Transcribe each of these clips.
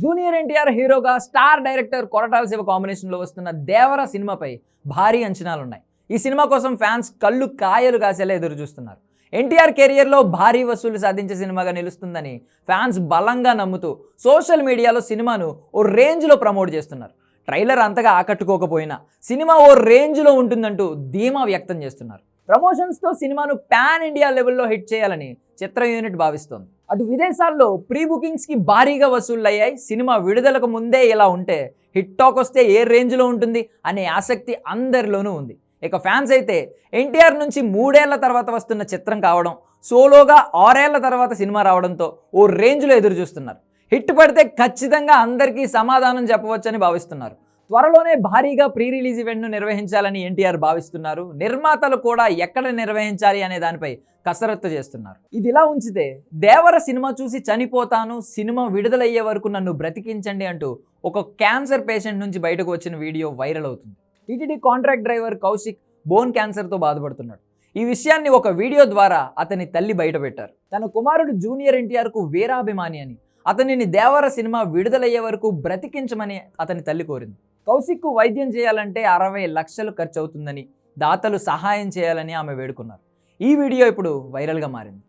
Junior NTR హీరోగా star director Koratala Shiva కాంబినేషన్లో వస్తున్న దేవర సినిమాపై భారీ అంచనాలు ఉన్నాయి ఈ సినిమా కోసం ఫ్యాన్స్ కళ్ళు కాయలు కాసేలా ఎదురు చూస్తున్నారు. ఎన్టీఆర్ కెరియర్లో భారీ వసూలు సాధించే సినిమాగా నిలుస్తుందని ఫ్యాన్స్ బలంగా నమ్ముతూ సోషల్ మీడియాలో సినిమాను ఓ రేంజ్లో ప్రమోట్ చేస్తున్నారు. ట్రైలర్ అంతగా ఆకట్టుకోకపోయినా సినిమా ఓ రేంజ్లో ఉంటుందంటూ ధీమా వ్యక్తం చేస్తున్నారు. ప్రమోషన్స్తో సినిమాను పాన్ ఇండియా లెవెల్లో హిట్ చేయాలని చిత్ర యూనిట్ భావిస్తోంది. అటు విదేశాల్లో ప్రీ బుకింగ్స్కి భారీగా వసూళ్ళయ్యాయి. సినిమా విడుదలకు ముందే ఇలా ఉంటే హిట్ టాక్ వస్తే ఏ రేంజ్లో ఉంటుంది అనే ఆసక్తి అందరిలోనూ ఉంది. ఇక ఫ్యాన్స్ అయితే ఎన్టీఆర్ నుంచి మూడేళ్ళ తర్వాత వస్తున్న చిత్రం కావడం సోలోగా ఆరేళ్ళ తర్వాత సినిమా రావడంతో ఓ రేంజ్లో ఎదురు చూస్తున్నారు హిట్ పడితే ఖచ్చితంగా అందరికీ సమాధానం చెప్పవచ్చని భావిస్తున్నారు. త్వరలోనే భారీగా ప్రీ రిలీజ్ ఈవెంట్ను నిర్వహించాలని ఎన్టీఆర్ భావిస్తున్నారు. నిర్మాతలు కూడా ఎక్కడ నిర్వహించాలి అనే దానిపై కసరత్తు చేస్తున్నారు. ఇది ఇలా ఉంచితే దేవర సినిమా చూసి చనిపోతాను సినిమా విడుదలయ్యే వరకు నన్ను బ్రతికించండి అంటూ ఒక క్యాన్సర్ పేషెంట్ నుంచి బయటకు వచ్చిన వీడియో వైరల్ అవుతుంది. TTD contract driver Kaushik bone క్యాన్సర్తో బాధపడుతున్నాడు. ఈ విషయాన్ని ఒక వీడియో ద్వారా అతని తల్లి బయటపెట్టారు. తన కుమారుడు జూనియర్ ఎన్టీఆర్కు వీరాభిమాని అని అతనిని దేవర సినిమా విడుదలయ్యే వరకు బ్రతికించమని అతని తల్లి కోరింది. కౌశిక్కు వైద్యం చేయాలంటే అరవై లక్షలు ఖర్చు అవుతుందని దాతలు సహాయం చేయాలని ఆమె వేడుకున్నారు. ఈ వీడియో ఇప్పుడు వైరల్గా మారింది.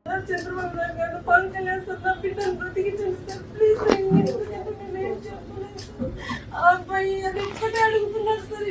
అబ్బాయి అది ఒక్కటే అడుగుతున్నారు సార్